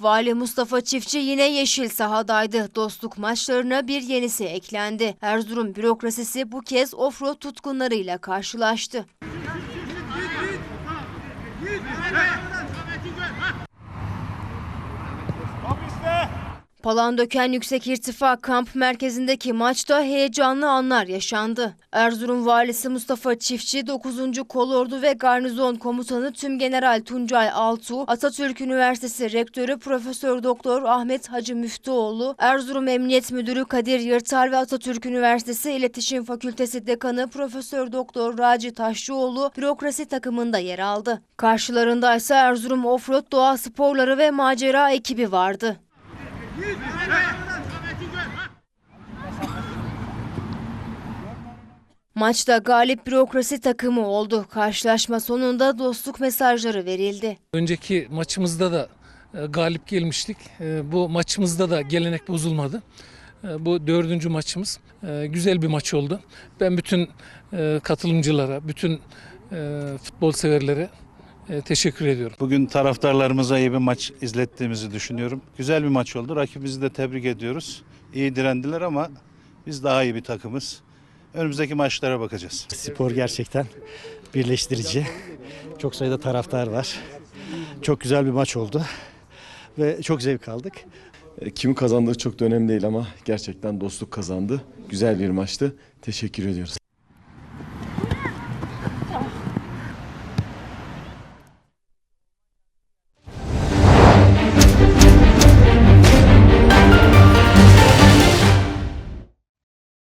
Vali Mustafa Çiftçi yine yeşil sahadaydı. Dostluk maçlarına bir yenisi eklendi. Erzurum bürokrasisi bu kez offroad tutkunlarıyla karşılaştı. Palandöken Yüksek İrtifa Kamp Merkezi'ndeki maçta heyecanlı anlar yaşandı. Erzurum Valisi Mustafa Çiftçi, 9. Kolordu ve Garnizon Komutanı Tümgeneral Tuncay Altuğ, Atatürk Üniversitesi Rektörü Profesör Doktor Ahmet Hacı Müftüoğlu, Erzurum Emniyet Müdürü Kadir Yırtar ve Atatürk Üniversitesi İletişim Fakültesi Dekanı Profesör Doktor Raci Taşçıoğlu bürokrasi takımında yer aldı. Karşılarında ise Erzurum Offroad Doğa Sporları ve Macera ekibi vardı. Maçta galip bürokrasi takımı oldu. Karşılaşma sonunda dostluk mesajları verildi. Önceki maçımızda da e, galip gelmiştik. E, Bu maçımızda da gelenek bozulmadı. E, Bu dördüncü maçımız. Güzel bir maç oldu. Ben bütün katılımcılara, bütün futbol severlere teşekkür ediyorum. Bugün taraftarlarımıza iyi bir maç izlettiğimizi düşünüyorum. Güzel bir maç oldu. Rakibimizi de tebrik ediyoruz. İyi direndiler ama biz daha iyi bir takımız. Önümüzdeki maçlara bakacağız. Spor gerçekten birleştirici. Çok sayıda taraftar var. Çok güzel bir maç oldu ve çok zevk aldık. E, Kimin kazandığı çok da önemli değil ama gerçekten dostluk kazandı. Güzel bir maçtı. Teşekkür ediyoruz.